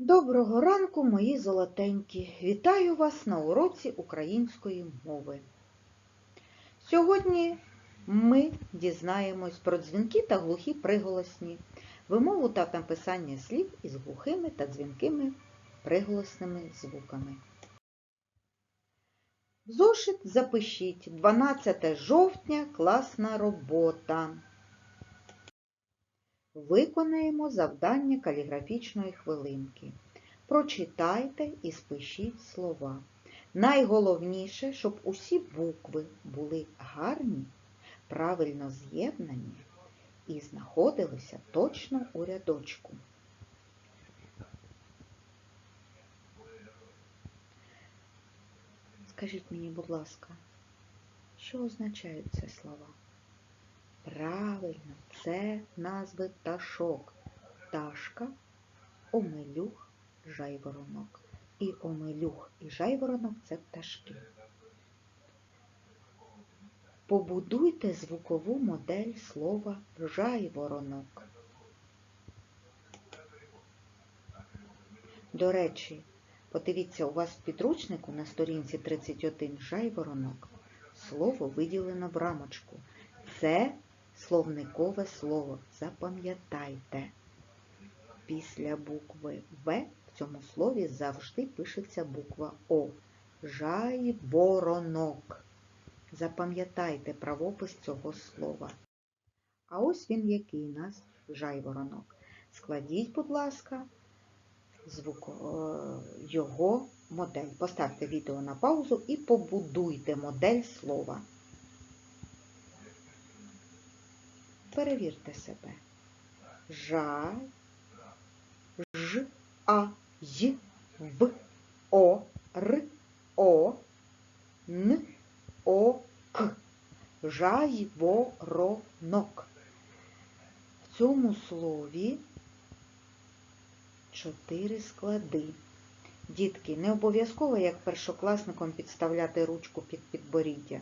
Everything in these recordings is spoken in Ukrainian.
Доброго ранку, мої золотенькі! Вітаю вас на уроці української мови. Сьогодні ми дізнаємось про дзвінки та глухі приголосні, вимову та написання слів із глухими та дзвінкими приголосними звуками. Зошит запишіть 12 жовтня класна робота. Виконаємо завдання каліграфічної хвилинки. Прочитайте і спишіть слова. Найголовніше, щоб усі букви були гарні, правильно з'єднані і знаходилися точно у рядочку. Скажіть мені, будь ласка, що означають ці слова? Правильно, це назви пташок. Пташка, омелюх, жайворонок. І омелюх і жайворонок це пташки. Побудуйте звукову модель слова жайворонок. До речі, подивіться, у вас в підручнику на сторінці 31 жайворонок. Слово виділено в рамочку. Це словникове слово. Запам'ятайте. Після букви В в цьому слові завжди пишеться буква О. Жайворонок. Запам'ятайте правопис цього слова. А ось він який у нас жайворонок. Складіть, будь ласка, звук, його модель. Поставте відео на паузу і побудуйте модель слова. Перевірте себе. Жа, ж, а, й, в, о, р, о, н, о, к. Жайворонок. В цьому слові чотири склади. Дітки, не обов'язково, як першокласникам, підставляти ручку під підборіддя.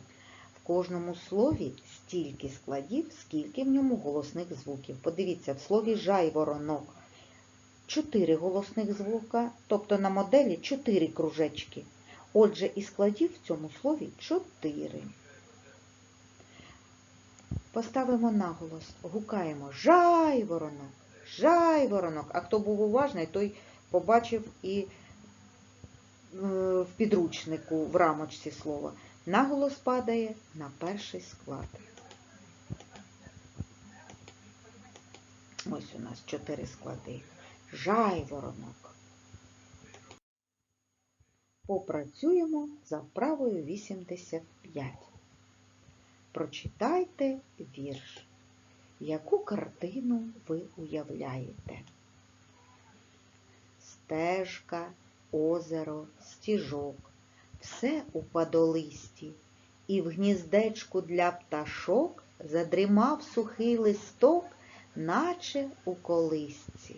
Кожному слові стільки складів, скільки в ньому голосних звуків. Подивіться, в слові жайворонок чотири голосних звука, тобто на моделі чотири кружечки. Отже, і складів в цьому слові чотири. Поставимо наголос, гукаємо жайворонок, жайворонок. А хто був уважний, той побачив і в підручнику в рамочці слова. Наголос падає на перший склад. Ось у нас чотири склади. Жайворонок. Попрацюємо за вправою 85. Прочитайте вірш. Яку картину ви уявляєте? Стежка, озеро, стіжок. Все у падолисті, і в гніздечку для пташок задрімав сухий листок, наче у колисці.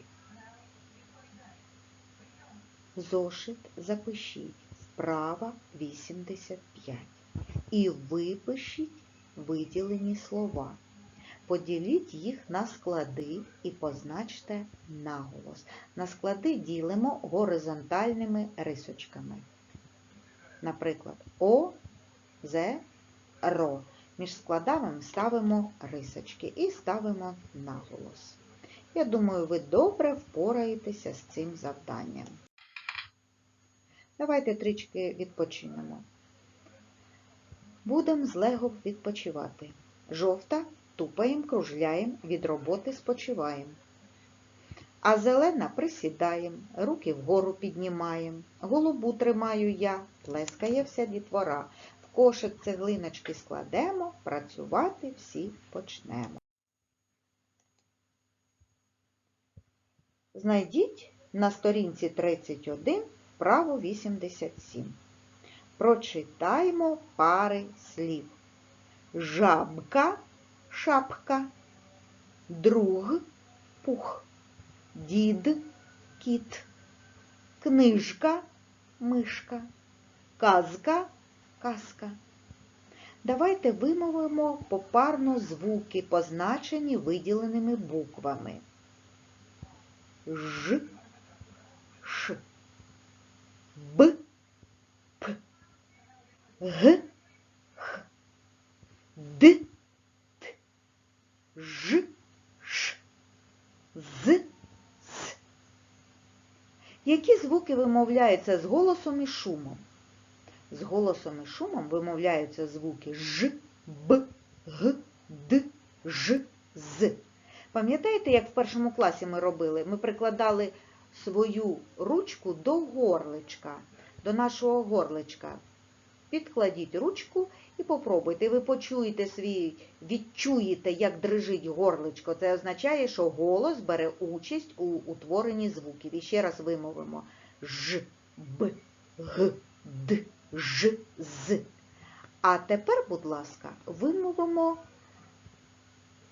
Зошит запишіть вправа 85 і випишіть виділені слова. Поділіть їх на склади і позначте наголос. На склади ділимо горизонтальними рисочками. Наприклад, О, З, Ро. Між складами ставимо рисочки і ставимо наголос. Я думаю, ви добре впораєтеся з цим завданням. Давайте трички відпочинемо. Будемо з лего відпочивати. Жовта тупаєм, кружляєм, від роботи спочиваєм. А зелена присідаєм, руки вгору піднімаєм. Голубу тримаю я, плескає вся дітвора. В кошик цеглиночки складемо, працювати всі почнемо. Знайдіть на сторінці 31 вправо 87. Прочитаймо пари слів. Жабка, шапка, друг, пух, дід кіт, книжка мишка, казка казка. Давайте вимовимо попарно звуки, позначені виділеними буквами. Ж, Ш, Б, П, Г, Х, Д, Т, Ж, Ш, З. Які звуки вимовляються з голосом і шумом? З голосом і шумом вимовляються звуки Ж, Б, Г, Д, Ж, З. Пам'ятаєте, як в першому класі ми робили? Ми прикладали свою ручку до горличка, до нашого горличка. Підкладіть ручку і попробуйте. Ви почуєте свій, відчуєте, як дрижить горличко. Це означає, що голос бере участь у утворенні звуків. І ще раз вимовимо Ж, Б, Г, Д, Ж, З. А тепер, будь ласка, вимовимо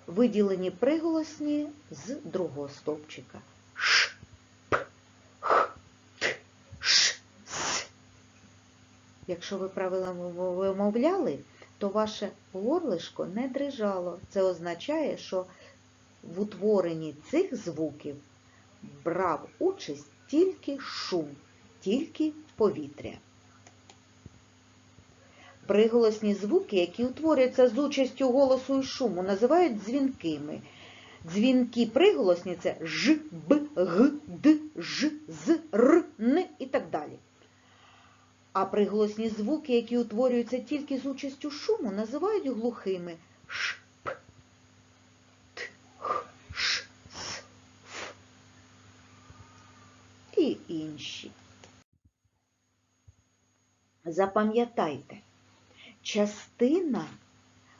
виділені приголосні з другого стовпчика. Ш, П, Х, Т, Ш, С. Якщо ви правильно вимовляли, то ваше горлишко не дрижало. Це означає, що в утворенні цих звуків брав участь тільки шум, тільки повітря. Приголосні звуки, які утворюються з участю голосу і шуму, називають дзвінкими. Дзвінки приголосні це Ж, Б, Г, Д, Ж, З, Р, Н і так далі. А приголосні звуки, які утворюються тільки з участю шуму, називають глухими Ш, П, Т, Х, Ш, С, Ф і інші. Запам'ятайте, частина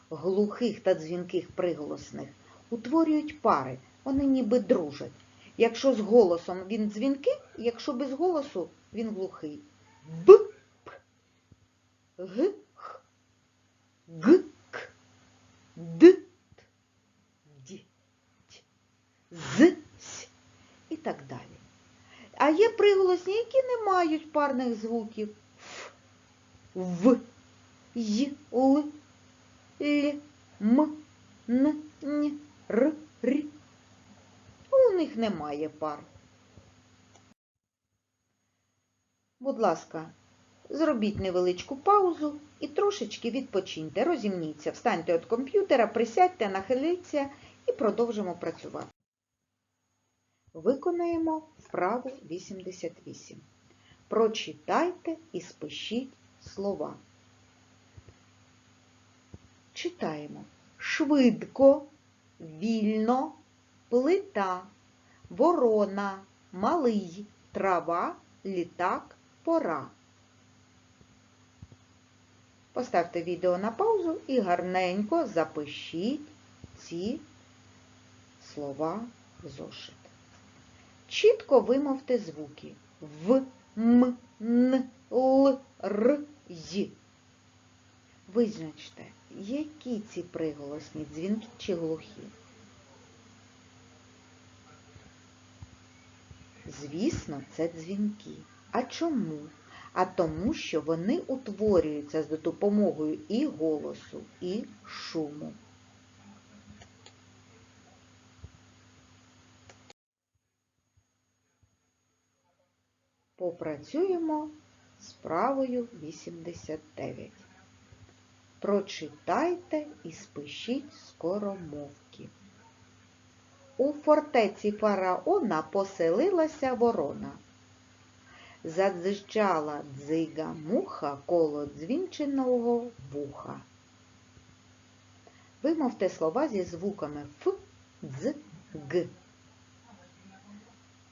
глухих та дзвінких приголосних утворюють пари, вони ніби дружать. Якщо з голосом він дзвінкий, якщо без голосу він глухий. Б, Г, Х, Г, К, Д, Т, Д, Т, З, С і так далі. А є приголосні, які не мають парних звуків. Ф, В, Й, Л, Л, М, Н, Н, Р, Р. У них немає пар. Будь ласка, зробіть невеличку паузу і трошечки відпочиньте, розімніться, встаньте від комп'ютера, присядьте, нахиліться і продовжимо працювати. Виконаємо вправу 88. Прочитайте і спишіть слова. Читаємо. Швидко, вільно, плита, ворона, малий, трава, літак, пора. Поставте відео на паузу і гарненько запишіть ці слова в зошит. Чітко вимовте звуки В, М, Н, Л, Р, Й. Визначте, які ці приголосні дзвінки чи глухі. Звісно, це дзвінки. А чому? А тому, що вони утворюються за допомогою і голосу, і шуму. Попрацюємо з правою 89. Прочитайте і спишіть скоромовки. У фортеці фараона поселилася ворона. Задзижчала дзига муха коло дзвінченого вуха. Вимовте слова зі звуками Ф, Дз, Г.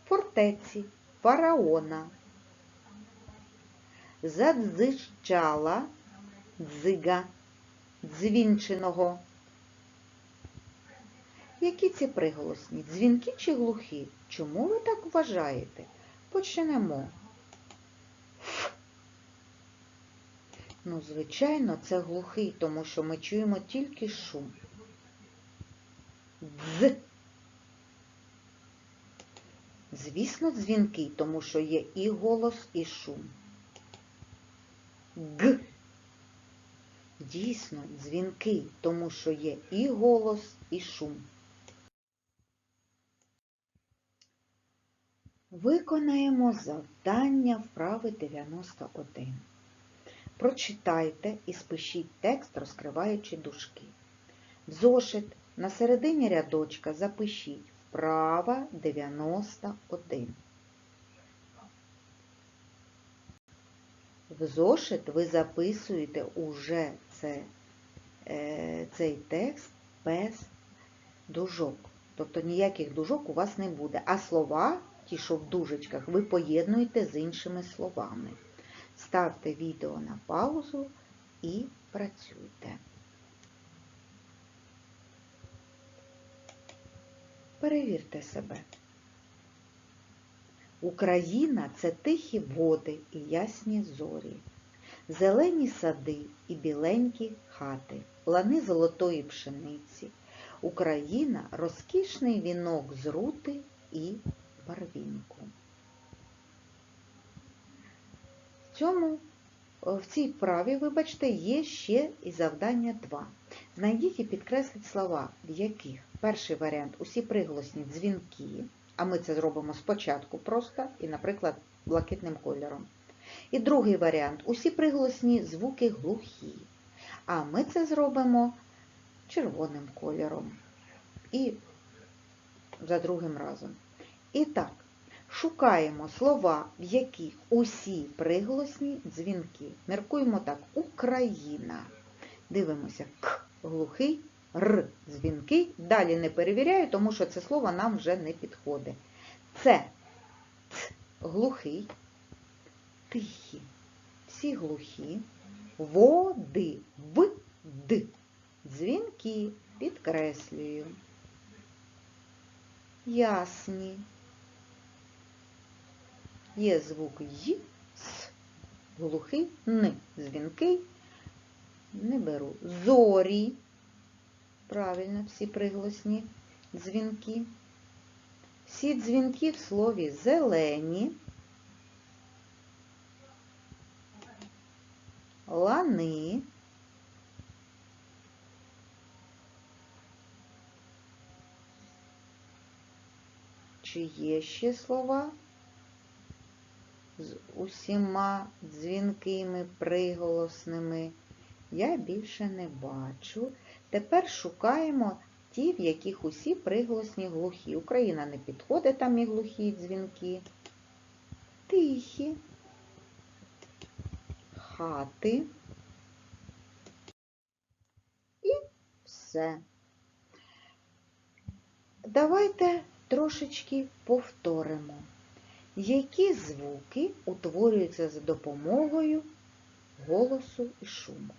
Фортеці фараона. Задзижчала дзига дзвінченого. Які ці приголосні? Дзвінки чи глухі? Чому ви так вважаєте? Почнемо. Ну, звичайно, це глухий, тому що ми чуємо тільки шум. Дз. Звісно, дзвінкий, тому що є і голос, і шум. Г. Дійсно, дзвінкий, тому що є і голос, і шум. Виконаємо завдання вправи 91. Прочитайте і спишіть текст, розкриваючи дужки. В зошит на середині рядочка запишіть вправа 91. В зошит ви записуєте уже це, е, цей текст без дужок. Тобто ніяких дужок у вас не буде. А слова, ті, що в дужечках, ви поєднуєте з іншими словами. Ставте відео на паузу і працюйте. Перевірте себе. Україна це тихі води і ясні зорі, зелені сади і біленькі хати, лани золотої пшениці. Україна розкішний вінок з рути і барвінку. В цьому, в цій вправі, вибачте, є ще і завдання 2. Знайдіть і підкресліть слова, в яких перший варіант усі приголосні дзвінки, а ми це зробимо спочатку просто і, наприклад, блакитним кольором. І другий варіант усі приголосні звуки глухі, а ми це зробимо червоним кольором. І за другим разом. І так, шукаємо слова, в яких усі приголосні дзвінки. Міркуємо так, Україна. Дивимося, К глухий, Р дзвінки. Далі не перевіряю, тому що це слово нам вже не підходить. Це Ц глухий, тихі, всі глухі, води, В, Д. Дзвінки підкреслюю. Ясні. Є звук Й, С, глухий, Н, дзвінкий. Не беру. Зорі. Правильно, всі приголосні дзвінки. Всі дзвінки в слові зелені, лани, Чи є ще слова усіма дзвінкими приголосними? Я більше не бачу. Тепер шукаємо ті, в яких усі приголосні глухі. Україна не підходить, там і глухі дзвінки. Тихі, хати і все. Давайте трошечки повторимо, які звуки утворюються за допомогою голосу і шуму.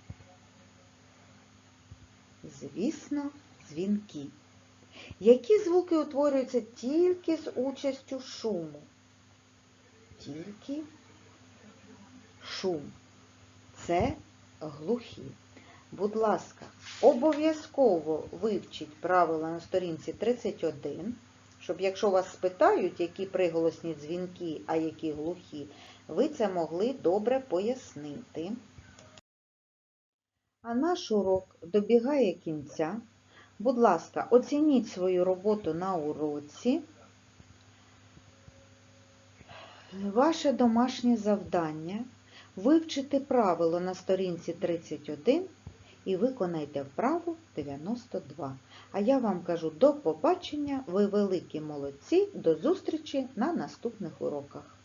Звісно, дзвінки. Які звуки утворюються тільки з участю шуму? Тільки шум. Це глухі. Будь ласка, обов'язково вивчіть правила на сторінці 31, щоб якщо вас спитають, які приголосні дзвінки, а які глухі, ви це могли добре пояснити. А наш урок добігає кінця. Будь ласка, оцініть свою роботу на уроці. Ваше домашнє завдання вивчити правило на сторінці 31 і виконайте вправу 92. А я вам кажу до побачення, ви великі молодці, до зустрічі на наступних уроках.